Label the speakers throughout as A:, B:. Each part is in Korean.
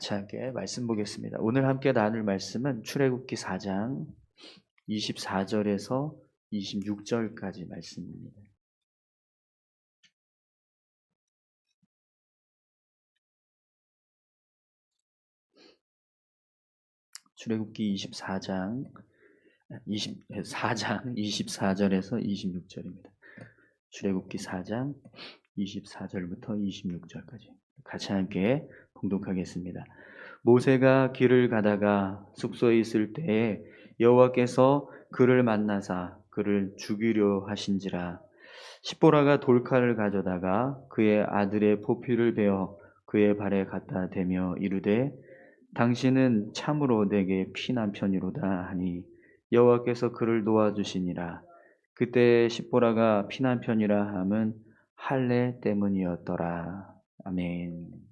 A: 같이 함께 말씀 보겠습니다. 오늘 함께 나눌 말씀은 출애굽기 4장 24절에서 26절까지 말씀입니다. 출애굽기 24장 24장 24절에서 26절입니다. 출애굽기 4장 24절부터 26절까지 같이 함께 봉독하겠습니다. 모세가 길을 가다가 숙소에 있을 때에 여호와께서 그를 만나사 그를 죽이려 하신지라 시보라가 돌칼을 가져다가 그의 아들의 포피를 베어 그의 발에 갖다 대며 이르되 당신은 참으로 내게 피난 편이로다 하니 여호와께서 그를 도와주시니라 그때 시보라가 피난 편이라 함은 할례 때문이었더라 아멘.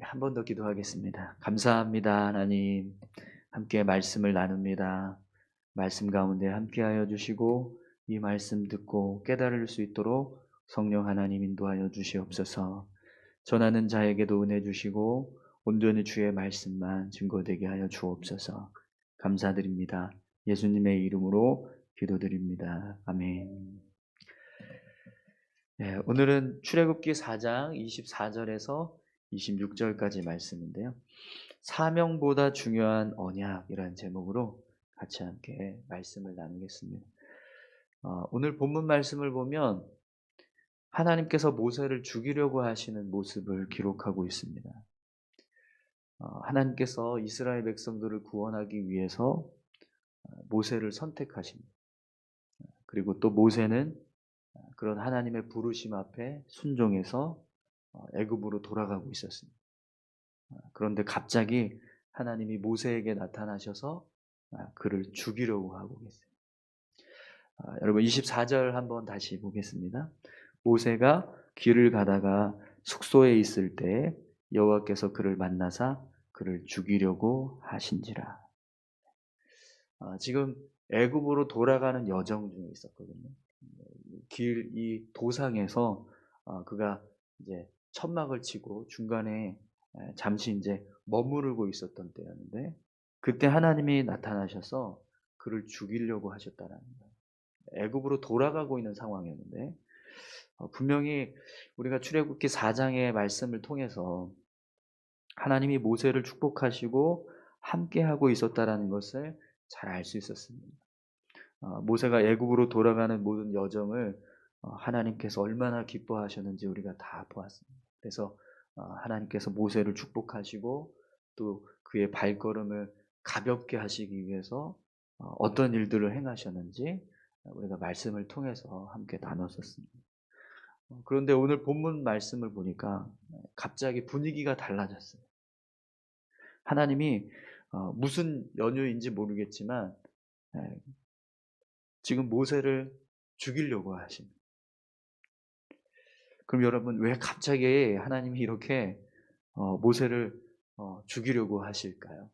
A: 한 번 더 기도하겠습니다. 감사합니다, 하나님. 함께 말씀을 나눕니다. 말씀 가운데 함께하여 주시고 이 말씀 듣고 깨달을 수 있도록 성령 하나님 인도하여 주시옵소서. 전하는 자에게도 은혜 주시고 온전히 주의 말씀만 증거되게 하여 주옵소서. 감사드립니다. 예수님의 이름으로 기도드립니다. 아멘. 네, 오늘은 출애굽기 4장 24절에서 26절까지 말씀인데요. 사명보다 중요한 언약이라는 제목으로 같이 함께 말씀을 나누겠습니다. 어, 오늘 본문 말씀을 보면 하나님께서 모세를 죽이려고 하시는 모습을 기록하고 있습니다. 어, 하나님께서 이스라엘 백성들을 구원하기 위해서 어, 모세를 선택하십니다. 그리고 또 모세는 그런 하나님의 부르심 앞에 순종해서 어, 애굽으로 돌아가고 있었습니다. 어, 그런데 갑자기 하나님이 모세에게 나타나셔서 아, 그를 죽이려고 하고 계세요. 아, 여러분 24절 한번 다시 보겠습니다. 모세가 길을 가다가 숙소에 있을 때 여호와께서 그를 만나사 그를 죽이려고 하신지라. 아, 지금 애굽으로 돌아가는 여정 중에 있었거든요. 길 이 도상에서 그가 이제 천막을 치고 중간에 잠시 이제 머무르고 있었던 때였는데 그때 하나님이 나타나셔서 그를 죽이려고 하셨다는 거예요. 애굽으로 돌아가고 있는 상황이었는데 어, 분명히 우리가 출애굽기 4장의 말씀을 통해서 하나님이 모세를 축복하시고 함께 하고 있었다라는 것을 잘 알 수 있었습니다. 어, 모세가 애굽으로 돌아가는 모든 여정을 어, 하나님께서 얼마나 기뻐하셨는지 우리가 다 보았습니다. 그래서 어, 하나님께서 모세를 축복하시고 또 그의 발걸음을 가볍게 하시기 위해서 어, 어떤 일들을 행하셨는지 우리가 말씀을 통해서 함께 나눴었습니다. 어, 그런데 오늘 본문 말씀을 보니까 갑자기 분위기가 달라졌어요. 하나님이 무슨 연유인지 모르겠지만 지금 모세를 죽이려고 하십니다. 그럼 여러분 왜 갑자기 하나님이 이렇게 어, 모세를 어, 죽이려고 하실까요?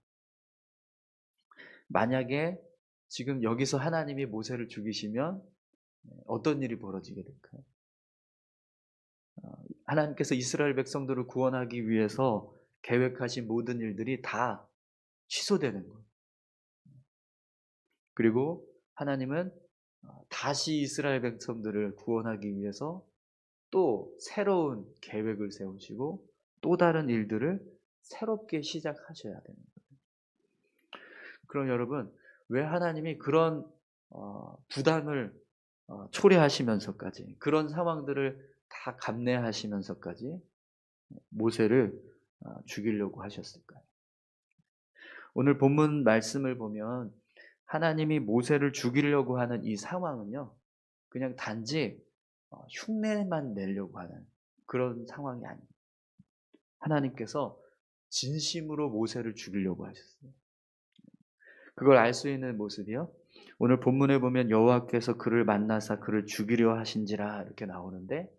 A: 만약에 지금 여기서 하나님이 모세를 죽이시면 어떤 일이 벌어지게 될까요? 어, 하나님께서 이스라엘 백성들을 구원하기 위해서 계획하신 모든 일들이 다 취소되는 거예요. 그리고 하나님은 다시 이스라엘 백성들을 구원하기 위해서 또 새로운 계획을 세우시고 또 다른 일들을 새롭게 시작하셔야 되는 거예요. 그럼 여러분, 왜 하나님이 그런 어, 부담을 어, 초래하시면서까지 그런 상황들을 다 감내하시면서까지 모세를 어, 죽이려고 하셨을까요? 오늘 본문 말씀을 보면 하나님이 모세를 죽이려고 하는 이 상황은요, 그냥 단지 어, 흉내만 내려고 하는 그런 상황이 아닙니다. 하나님께서 진심으로 모세를 죽이려고 하셨어요. 그걸 알 수 있는 모습이요. 오늘 본문에 보면 여호와께서 그를 만나사 그를 죽이려 하신지라 이렇게 나오는데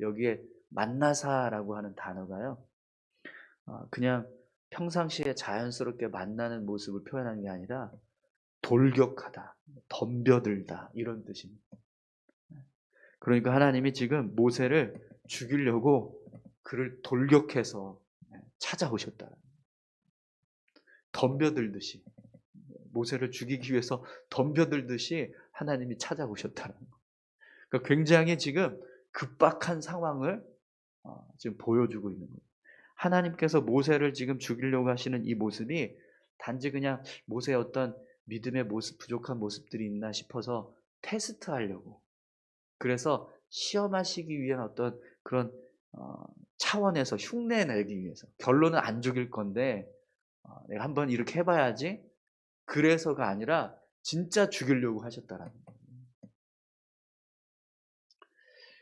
A: 여기에 만나사라고 하는 단어가요. 어, 그냥 평상시에 자연스럽게 만나는 모습을 표현하는 게 아니라 돌격하다, 덤벼들다 이런 뜻입니다. 그러니까 하나님이 지금 모세를 죽이려고 그를 돌격해서 찾아오셨다. 덤벼들듯이 모세를 죽이기 위해서 덤벼들듯이 하나님이 찾아오셨다는 거. 그러니까 굉장히 지금 급박한 상황을 어, 지금 보여주고 있는 거예요. 하나님께서 모세를 지금 죽이려고 하시는 이 모습이 단지 그냥 모세의 어떤 믿음의 모습, 부족한 모습들이 있나 싶어서 테스트 하려고. 그래서 시험하시기 위한 어떤 그런 어, 차원에서 흉내 내기 위해서. 결론은 안 죽일 건데, 어, 내가 한번 이렇게 해봐야지. 그래서가 아니라 진짜 죽이려고 하셨다라는 거예요.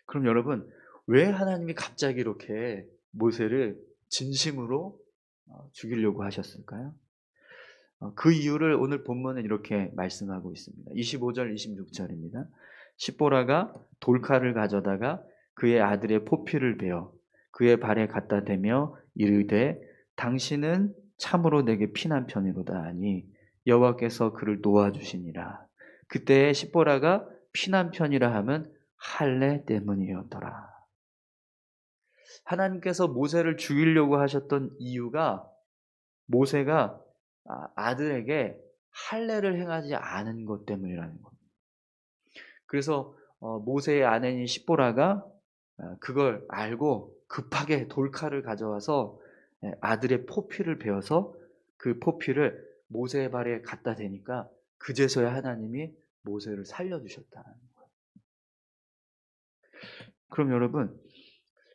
A: 그럼 여러분, 왜 하나님이 갑자기 이렇게 모세를 진심으로 어, 죽이려고 하셨을까요? 어, 그 이유를 오늘 본문은 이렇게 말씀하고 있습니다. 25절, 26절입니다. 십보라가 돌칼을 가져다가 그의 아들의 포피를 베어 그의 발에 갖다 대며 이르되 당신은 참으로 내게 피난 편이로다 하니 여호와께서 그를 놓아주시니라. 그때 십보라가 피난 편이라 함은 할례 때문이었더라. 하나님께서 모세를 죽이려고 하셨던 이유가 모세가 아, 아들에게 할례를 행하지 않은 것 때문이라는 겁니다. 그래서 어, 모세의 아내인 십보라가 아, 그걸 알고 급하게 돌칼을 가져와서 예, 아들의 포피를 베어서 그 포피를 모세의 발에 갖다 대니까 그제서야 하나님이 모세를 살려주셨다는 거예요. 그럼 여러분,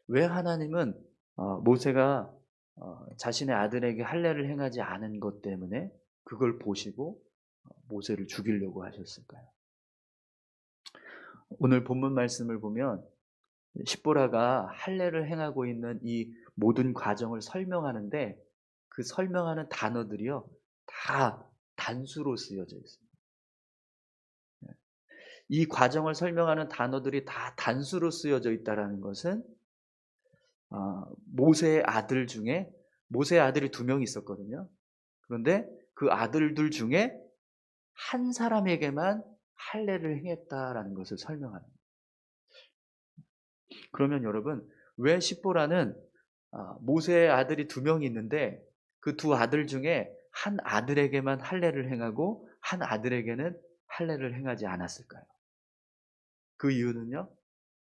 A: 왜 하나님은 어, 모세가 어, 자신의 아들에게 할례를 행하지 않은 것 때문에 그걸 보시고 어, 모세를 죽이려고 하셨을까요? 오늘 본문 말씀을 보면 십보라가 할례를 행하고 있는 이 모든 과정을 설명하는데 그 설명하는 단어들이요 다 단수로 쓰여져 있습니다. 네. 이 과정을 설명하는 단어들이 다 단수로 쓰여져 있다는 것은 어, 모세의 아들 중에 모세의 아들이 두 명 있었거든요. 그런데 그 아들들 중에 한 사람에게만 할례를 행했다라는 것을 설명하는 거예요. 그러면 여러분 왜 십보라는 어, 모세의 아들이 두 명이 있는데 그 두 아들 중에 한 아들에게만 할례를 행하고 한 아들에게는 할례를 행하지 않았을까요? 그 이유는요.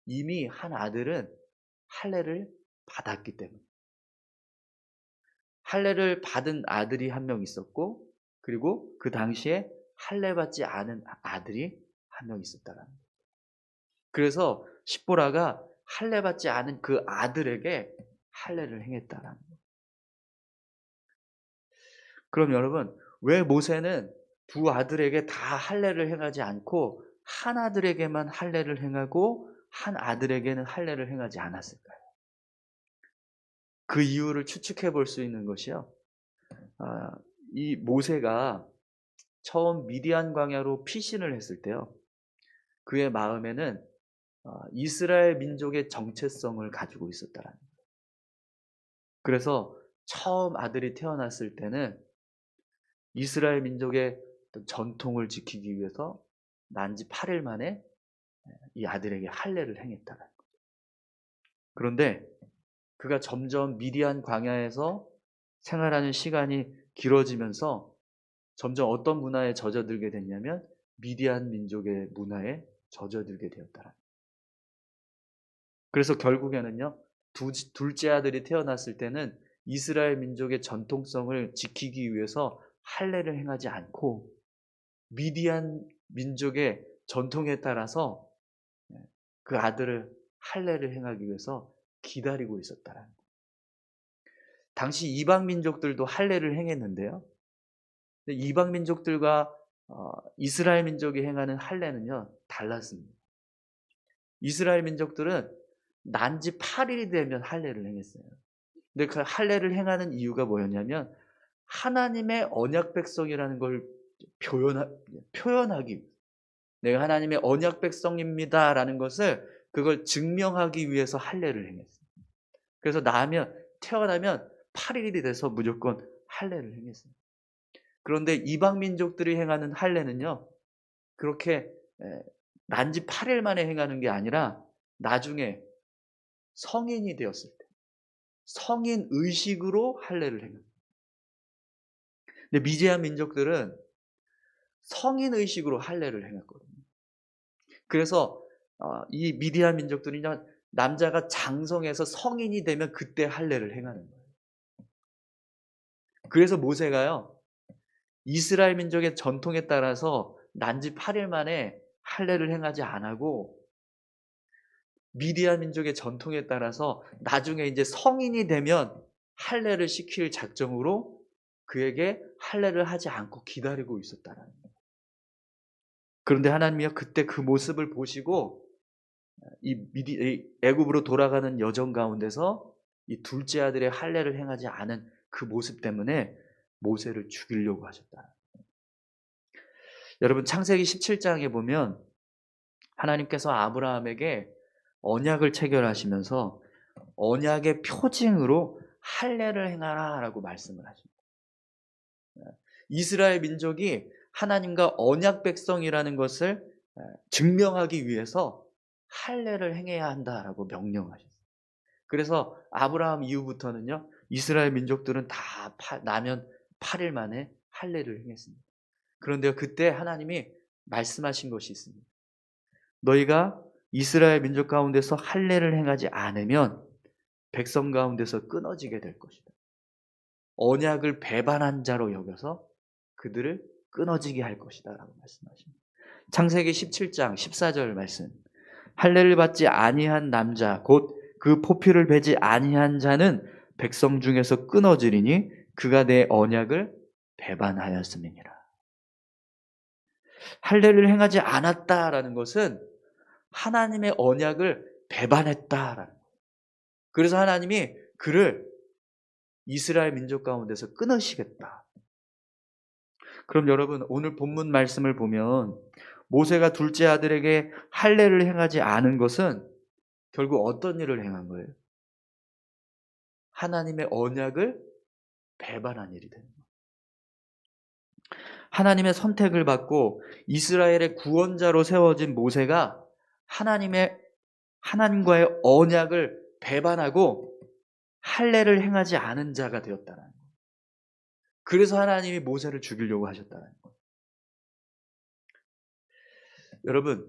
A: 이미 한 아들은 할례를 받았기 때문에. 할례를 받은 아들이 한 명 있었고 그리고 그 당시에 할례 받지 않은 아들이 한 명 있었다라는 거예요. 그래서 십보라가 할례 받지 않은 그 아들에게 할례를 행했다라는 거예요. 그럼 여러분, 왜 모세는 두 아들에게 다 할례를 행하지 않고 한 아들에게만 할례를 행하고 한 아들에게는 할례를 행하지 않았을까요? 그 이유를 추측해 볼 수 있는 것이요. 아, 이 모세가 처음 미디안 광야로 피신을 했을 때요. 그의 마음에는 아, 이스라엘 민족의 정체성을 가지고 있었다라는 거예요. 그래서 처음 아들이 태어났을 때는 이스라엘 민족의 전통을 지키기 위해서 난지 8일 만에 이 아들에게 할례를 행했다는 거죠. 그런데 그가 점점 미디안 광야에서 생활하는 시간이 길어지면서 점점 어떤 문화에 젖어들게 됐냐면 미디안 민족의 문화에 젖어들게 되었다라. 그래서 결국에는요 두, 둘째 아들이 태어났을 때는 이스라엘 민족의 전통성을 지키기 위해서 할례를 행하지 않고 미디안 민족의 전통에 따라서 예, 그 아들을 할례를 행하기 위해서 기다리고 있었다라는 거예요. 당시 이방 민족들도 할례를 행했는데요. 이방 민족들과 어, 이스라엘 민족이 행하는 할례는요 달랐습니다. 이스라엘 민족들은 난지 8일이 되면 할례를 행했어요. 근데 그 할례를 행하는 이유가 뭐였냐면 하나님의 언약 백성이라는 걸 표현하, 표현하기 내가 하나님의 언약 백성입니다라는 것을 그걸 증명하기 위해서 할례를 행했어요. 그래서 나면 태어나면 8일이 돼서 무조건 할례를 행했어요. 그런데 이방 민족들이 행하는 할례는요. 그렇게 난지 8일 만에 행하는 게 아니라 나중에 성인이 되었을 때 성인 의식으로 할례를 행합니다. 근데 미디안 민족들은 성인 의식으로 할례를 행했거든요. 그래서 어, 이 미디안 민족들이 남자가 장성해서 성인이 되면 그때 할례를 행하는 거예요. 그래서 모세가요. 이스라엘 민족의 전통에 따라서 난지 8일 만에 할례를 행하지 않고 미디안 민족의 전통에 따라서 나중에 이제 성인이 되면 할례를 시킬 작정으로 그에게 할례를 하지 않고 기다리고 있었다라는 거예요. 그런데 하나님이요 그때 그 모습을 보시고 이 미디 애굽으로 돌아가는 여정 가운데서 이 둘째 아들의 할례를 행하지 않은 그 모습 때문에 모세를 죽이려고 하셨다. 여러분 창세기 17장에 보면 하나님께서 아브라함에게 언약을 체결하시면서 언약의 표징으로 할례를 행하라라고 말씀을 하십니다. 이스라엘 민족이 하나님과 언약 백성이라는 것을 증명하기 위해서 할례를 행해야 한다라고 명령하셨어요. 그래서 아브라함 이후부터는요 이스라엘 민족들은 다 나면 8일 만에 할례를 행했습니다. 그런데 그때 하나님이 말씀하신 것이 있습니다. 너희가 이스라엘 민족 가운데서 할례를 행하지 않으면 백성 가운데서 끊어지게 될 것이다. 언약을 배반한 자로 여겨서 그들을 끊어지게 할 것이다 라고 말씀하십니다. 창세기 17장 14절 말씀 할례를 받지 아니한 남자 곧 그 포피를 베지 아니한 자는 백성 중에서 끊어지리니 그가 내 언약을 배반하였음이니라. 할례를 행하지 않았다라는 것은 하나님의 언약을 배반했다라는 거예요. 그래서 하나님이 그를 이스라엘 민족 가운데서 끊으시겠다. 그럼 여러분 오늘 본문 말씀을 보면 모세가 둘째 아들에게 할례를 행하지 않은 것은 결국 어떤 일을 행한 거예요? 하나님의 언약을 배반한 일이 되는 거예요. 하나님의 선택을 받고 이스라엘의 구원자로 세워진 모세가 하나님의 하나님과의 언약을 배반하고 할례를 행하지 않은 자가 되었다는 거예요. 그래서 하나님이 모세를 죽이려고 하셨다는 거예요. 여러분,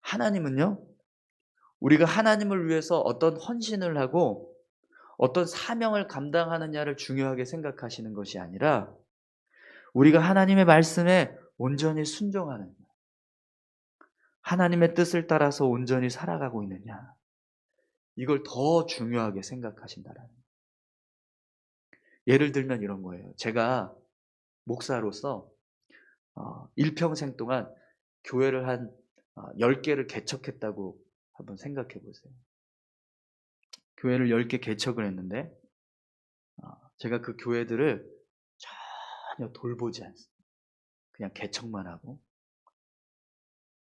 A: 하나님은요, 우리가 하나님을 위해서 어떤 헌신을 하고 어떤 사명을 감당하느냐를 중요하게 생각하시는 것이 아니라 우리가 하나님의 말씀에 온전히 순종하는 하나님의 뜻을 따라서 온전히 살아가고 있느냐 이걸 더 중요하게 생각하신다라는 예를 들면 이런 거예요. 제가 목사로서 어, 일평생 동안 교회를 한 10개를 어, 개척했다고 한번 생각해 보세요. 교회를 10개 개척을 했는데 어, 제가 그 교회들을 전혀 돌보지 않습니다. 그냥 개척만 하고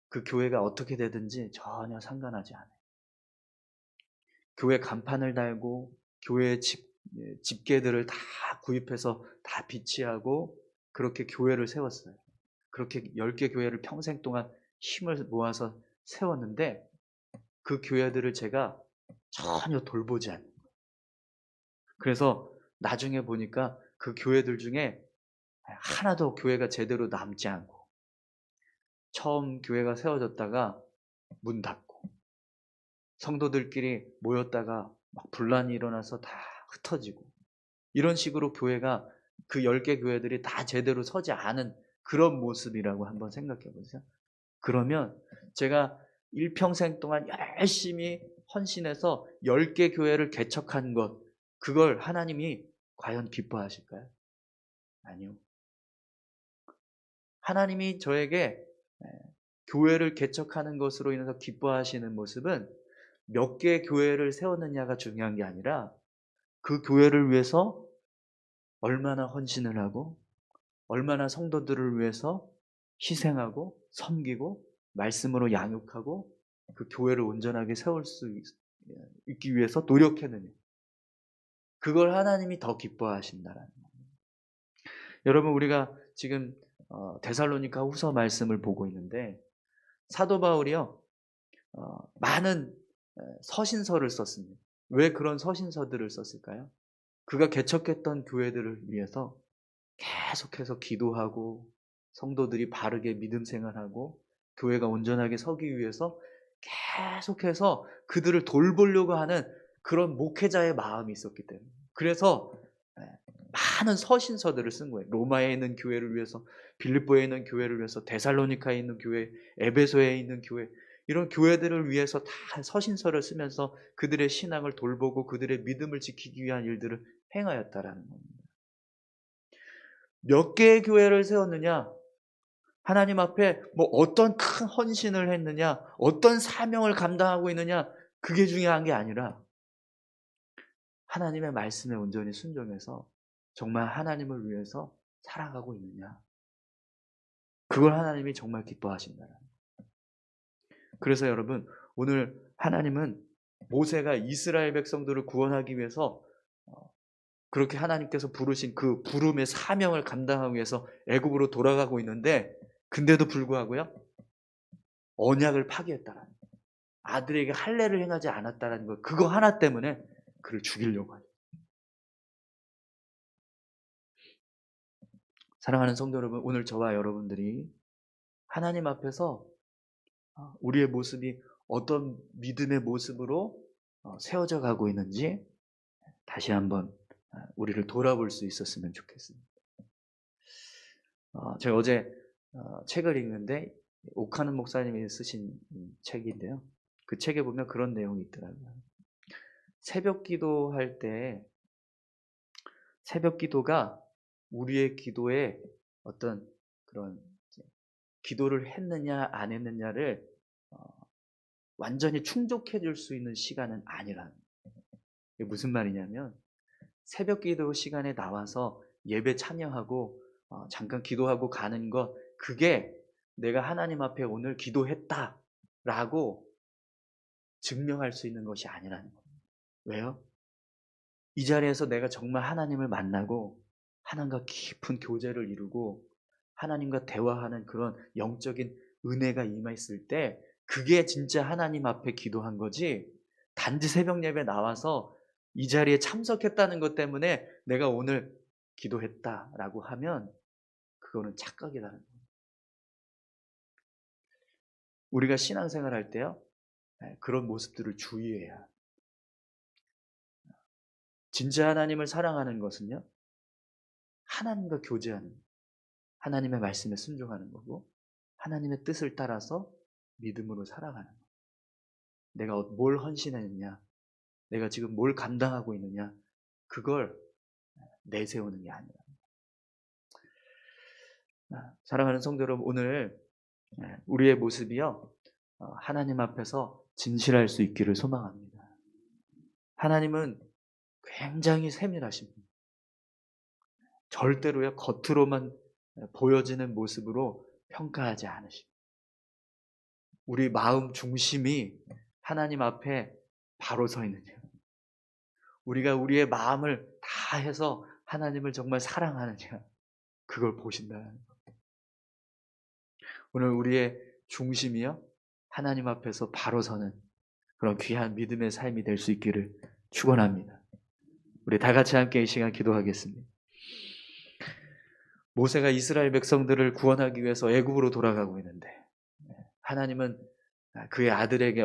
A: 그 교회가 어떻게 되든지 전혀 상관하지 않아요. 교회 간판을 달고 교회 집, 예, 집계들을 다 구입해서 다 비치하고 그렇게 교회를 세웠어요. 그렇게 10개 교회를 평생 동안 힘을 모아서 세웠는데 그 교회들을 제가 전혀 돌보지 않는 거예요. 그래서 나중에 보니까 그 교회들 중에 하나도 교회가 제대로 남지 않고 처음 교회가 세워졌다가 문 닫고 성도들끼리 모였다가 막 분란이 일어나서 다 흩어지고 이런 식으로 교회가 그 10개 교회들이 다 제대로 서지 않은 그런 모습이라고 한번 생각해 보세요. 그러면 제가 일평생 동안 열심히 헌신해서 10개 교회를 개척한 것, 그걸 하나님이 과연 기뻐하실까요? 아니요. 하나님이 저에게 교회를 개척하는 것으로 인해서 기뻐하시는 모습은 몇 개의 교회를 세웠느냐가 중요한 게 아니라 그 교회를 위해서 얼마나 헌신을 하고 얼마나 성도들을 위해서 희생하고 섬기고 말씀으로 양육하고 그 교회를 온전하게 세울 수 있기 위해서 노력했느냐. 그걸 하나님이 더 기뻐하신다라는 겁니다. 여러분 우리가 지금 어, 데살로니가 후서 말씀을 보고 있는데 사도 바울이요 어, 많은 서신서를 썼습니다. 왜 그런 서신서들을 썼을까요? 그가 개척했던 교회들을 위해서 계속해서 기도하고 성도들이 바르게 믿음 생활하고 교회가 온전하게 서기 위해서 계속해서 그들을 돌보려고 하는 그런 목회자의 마음이 있었기 때문에 그래서 네, 많은 서신서들을 쓴 거예요. 로마에 있는 교회를 위해서, 빌립보에 있는 교회를 위해서, 데살로니카에 있는 교회, 에베소에 있는 교회 이런 교회들을 위해서 다 서신서를 쓰면서 그들의 신앙을 돌보고 그들의 믿음을 지키기 위한 일들을 행하였다라는 겁니다. 몇 개의 교회를 세웠느냐? 하나님 앞에 뭐 어떤 큰 헌신을 했느냐? 어떤 사명을 감당하고 있느냐? 그게 중요한 게 아니라 하나님의 말씀에 온전히 순종해서 정말 하나님을 위해서 살아가고 있느냐? 그걸 하나님이 정말 기뻐하신다. 그래서 여러분, 오늘 하나님은 모세가 이스라엘 백성들을 구원하기 위해서 어, 그렇게 하나님께서 부르신 그 부름의 사명을 감당하기 위해서 애굽으로 돌아가고 있는데 근데도 불구하고요. 언약을 파기했다라는 거예요. 아들에게 할례를 행하지 않았다라는 거 그거 하나 때문에 그를 죽이려고 하죠. 사랑하는 성도 여러분, 오늘 저와 여러분들이 하나님 앞에서 어, 우리의 모습이 어떤 믿음의 모습으로 어, 세워져 가고 있는지 다시 한번 어, 우리를 돌아볼 수 있었으면 좋겠습니다. 어, 제가 어제 어, 책을 읽는데 옥하는 목사님이 쓰신 음, 책인데요. 그 책에 보면 그런 내용이 있더라고요. 새벽 기도할 때 새벽 기도가 우리의 기도에 어떤 그런 기도를 했느냐 안 했느냐를 어, 완전히 충족해 줄 수 있는 시간은 아니라는. 이게 무슨 말이냐면 새벽 기도 시간에 나와서 예배 참여하고 어, 잠깐 기도하고 가는 것 그게 내가 하나님 앞에 오늘 기도했다라고 증명할 수 있는 것이 아니라는 거예요. 왜요? 이 자리에서 내가 정말 하나님을 만나고 하나님과 깊은 교제를 이루고 하나님과 대화하는 그런 영적인 은혜가 임했을 때 그게 진짜 하나님 앞에 기도한 거지 단지 새벽 예배 나와서 이 자리에 참석했다는 것 때문에 내가 오늘 기도했다라고 하면 그거는 착각이라는 거예요. 우리가 신앙생활 할 때요 네, 그런 모습들을 주의해야 합니다. 진짜 하나님을 사랑하는 것은요 하나님과 교제하는 하나님의 말씀에 순종하는 거고 하나님의 뜻을 따라서 믿음으로 살아가는 거. 내가 뭘 헌신했느냐, 내가 지금 뭘 감당하고 있느냐, 그걸 내세우는 게 아니라. 사랑하는 성도 여러분, 오늘 우리의 모습이요 어, 하나님 앞에서 진실할 수 있기를 소망합니다. 하나님은 굉장히 세밀하십니다. 절대로요 겉으로만 보여지는 모습으로 평가하지 않으십니다. 우리 마음 중심이 하나님 앞에 바로 서 있느냐. 우리가 우리의 마음을 다 해서 하나님을 정말 사랑하느냐. 그걸 보신다는 것. 오늘 우리의 중심이요. 하나님 앞에서 바로 서는 그런 귀한 믿음의 삶이 될 수 있기를 축원합니다. 우리 다 같이 함께 이 시간 기도하겠습니다. 모세가 이스라엘 백성들을 구원하기 위해서 애굽으로 돌아가고 있는데 하나님은 그의 아들에게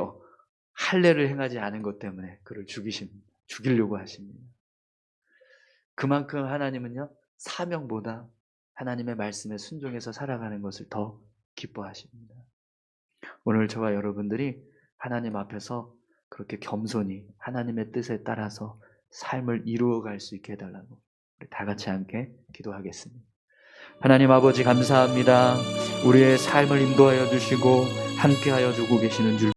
A: 할례를 행하지 않은 것 때문에 그를 죽이십니다. 죽이려고 하십니다. 그만큼 하나님은요 사명보다 하나님의 말씀에 순종해서 살아가는 것을 더 기뻐하십니다. 오늘 저와 여러분들이 하나님 앞에서 그렇게 겸손히 하나님의 뜻에 따라서 삶을 이루어갈 수 있게 해달라고 우리 다 같이 함께 기도하겠습니다. 하나님 아버지 감사합니다. 우리의 삶을 인도하여 주시고 함께하여 주고 계시는 줄